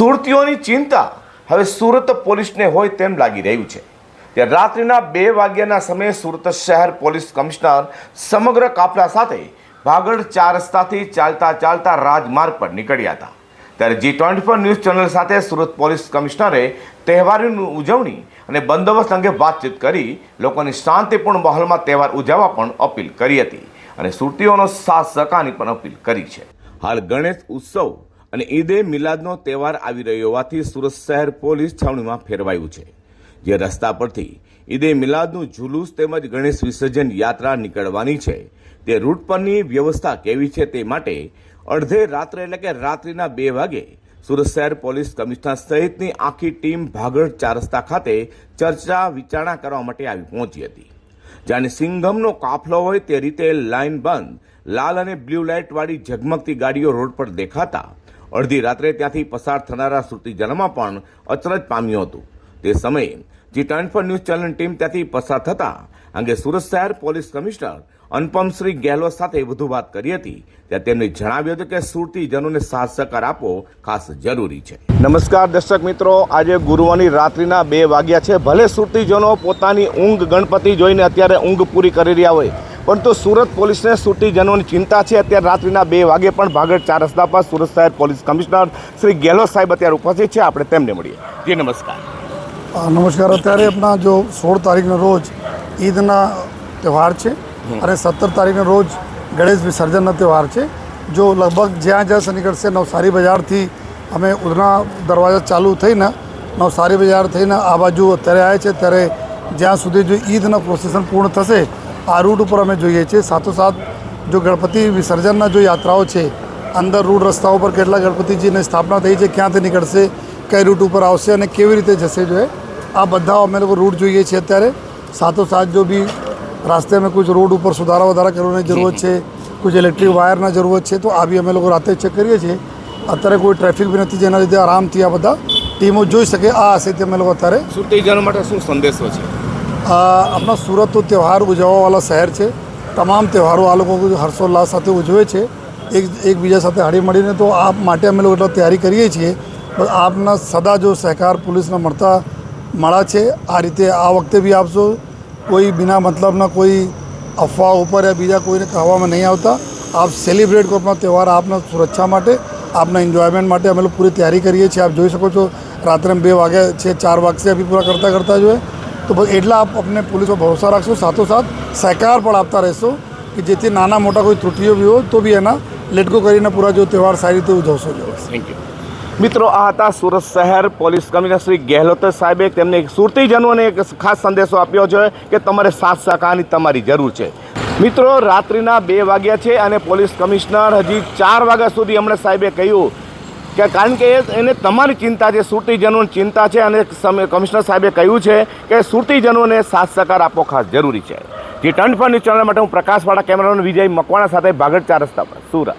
સુરતીઓની ચિંતા હવે સુરત પોલીસને હોય તેમ લાગી રહ્યું છે. ત્યારે રાત્રિના બે વાગ્યાના સમયે સુરત શહેર પોલીસ કમિશનર સમગ્ર કાફલા સાથે ભાગળ ચાર રસ્તાથી ચાલતા ચાલતા રાજમાર્ગ પર નીકળ્યા હતા. ત્યારે G twenty four news channel સાથે સુરત પોલીસ કમિશનરે તહેવારોની ઉજવણી અને બંદોબસ્ત અંગે વાતચીત કરી લોકોની શાંતિપૂર્ણ માહોલમાં તહેવાર ઉજવવા પણ અપીલ કરી હતી અને સુરતીઓનો સાથ સહકારની પણ અપીલ કરી છે. હાલ ગણેશ ઉત્સવ અને ઈદે મિલાદનો તહેવાર આવી રહ્યો હોવાથી સુરત શહેર પોલીસ છાવણીમાં ફેરવાયું છે. જે રસ્તા પરથી ઈદે મિલાદનું જુલુસ તેમજ ગણેશ વિસર્જન યાત્રા નીકળવાની છે. તે રૂટ પરની વ્યવસ્થા કેવી છે તે માટે અડધે રાત્રે એટલે કે રાત્રિના બે વાગે સુરત શહેર પોલીસ કમિશનર સહિતની આખી ટીમ ભાગળ ચાર રસ્તા ખાતે ચર્ચા વિચારણા કરવા માટે આવી પહોંચી હતી. જાણે સિંઘમનો કાફલો હોય તે રીતે લાઇન બંધ, લાલ અને બ્લુ લાઇટવાળી ઝગમગતી ગાડીઓ રોડ પર દેખાતા અડધી રાત્રે ત્યાંથી પસાર થનારા સુરતીજનોમાં પણ અચરજ પામ્યું હતું. તે સમયે G twenty news channel team ત્યાંથી પસાર થતા અંગે સુરત શહેર પોલીસ કમિશનર અનુપમશ્રી ગેહલોત સાથે વધુ વાત કરી હતી. ત્યાં તેમણે જણાવ્યું હતું કે સુરતીજનોને સાથ સહકાર આપવો ખાસ જરૂરી છે. નમસ્કાર દર્શક મિત્રો, આજે ગુરુવારની રાત્રિના બે વાગ્યા છે. ભલે સુરતીજનો પોતાની ઊંઘ ગણપતિ જોઈને અત્યારે ઊંઘ પૂરી કરી રહ્યા હોય પરંતુ સુરત પોલીસને સુટી જનોની ચિંતા છે. અત્યારે રાત્રિના બે વાગે પણ ભાગળ ચાર રસ્તા પર સુરત શહેર પોલીસ કમિશનર શ્રી ગેહલોત સાહેબ અત્યારે ઉપસ્થિત છે. આપણે તેમને મળીએ. જી નમસ્કાર. નમસ્કાર. અત્યારે આપણા જો સોળ તારીખના રોજ ઈદના તહેવાર છે અને સત્તર તારીખના રોજ ગણેશ વિસર્જનનો તહેવાર છે. જો લગભગ જ્યાં જ્યાં શનિકળશે નીકળશે નવસારી બજારથી અમે ઉધના દરવાજા ચાલુ થઈને નવસારી બજાર થઈને આ બાજુ અત્યારે આવે છે. ત્યારે જ્યાં સુધી જો ઈદના પ્રોસેસન પૂર્ણ થશે આ રૂટ ઉપર અમે જોઈએ છીએ. સાથોસાથ જો ગણપતિ વિસર્જનના જો યાત્રાઓ છે અંદર રૂટ રસ્તાઓ પર કેટલા ગણપતિજીની સ્થાપના થઈ છે ક્યાંથી નીકળશે કઈ રૂટ ઉપર આવશે અને કેવી રીતે જશે જોઈએ આ બધા અમે લોકો રૂટ જોઈએ છીએ અત્યારે. સાથોસાથ જો બી રાસ્તે અમે કોઈ રોડ ઉપર સુધારા વધારા કરવાની જરૂરત છે કોઈ ઇલેક્ટ્રિક વાયરના જરૂરત છે તો આ બી અમે લોકો રાતે ચેક કરીએ છીએ. અત્યારે કોઈ ટ્રાફિક બી નથી જેના લીધે આરામથી આ બધા ટીમો જોઈ શકે આ હશે તે અમે લોકો અત્યારે શું સંદેશો છે? આપણા સુરત તો તહેવાર ઉજવવાવાળા શહેર છે. તમામ તહેવારો આ લોકો હર્ષોલ્લાસ સાથે ઉજવે છે. એક, એકબીજા સાથે હળી મળીને તો આપ માટે અમે લોકો એટલા તૈયારી કરીએ છીએ. પણ આપના સદા જો સહકાર પોલીસને મળતા મળા છે, આ રીતે આ વખતે બી આપશો કોઈ બિના મતલબના કોઈ અફવા ઉપર યા બીજા કોઈને કહેવામાં નહીં આવતા. આપ સેલિબ્રેટ કરો તહેવાર આપના સુરક્ષા માટે, આપના એન્જોયમેન્ટ માટે અમે લોકો પૂરી તૈયારી કરીએ છીએ. આપ જોઈ શકો છો, રાત્રે બે વાગ્યા છે, ચાર વાગશે અભી પૂરા કરતાં કરતાં જોઈએ તો બસ એટલા આપ અમને પોલીસ પર ભરોસા રાખશો, સાથોસાથ સહકાર પણ આપતા રહેશો કે જેથી નાના મોટા કોઈ ત્રુટિઓ બી હોય તો બી એના લેટકો કરીને પૂરા જો તહેવાર સારી રીતે ઉજવશો. જો થેન્ક યુ મિત્રો, આ હતા સુરત શહેર પોલીસ કમિશનર શ્રી ગેહલોત સાહેબે તેમને એક સુરતીજનોને એક ખાસ સંદેશો આપ્યો છે કે તમારે સાથ સહકારની તમારી જરૂર છે. મિત્રો, રાત્રિના બે વાગ્યા છે અને પોલીસ કમિશનર હજી ચાર વાગ્યા સુધી હમણાં સાહેબે કહ્યું કે કારણ કે એને તમારી ચિંતા છે, સુરતીજનોની ચિંતા છે અને કમિશનર સાહેબે કહ્યું છે કે સુરતીજનોને સાથ સહકાર આપવો ખાસ જરૂરી છે. જે ટન પર ન્યૂઝ માટે હું પ્રકાશવાળા કેમેરામેન વિજય મકવાણા સાથે ભાગળ ચાર રસ્તા પર. સુરત.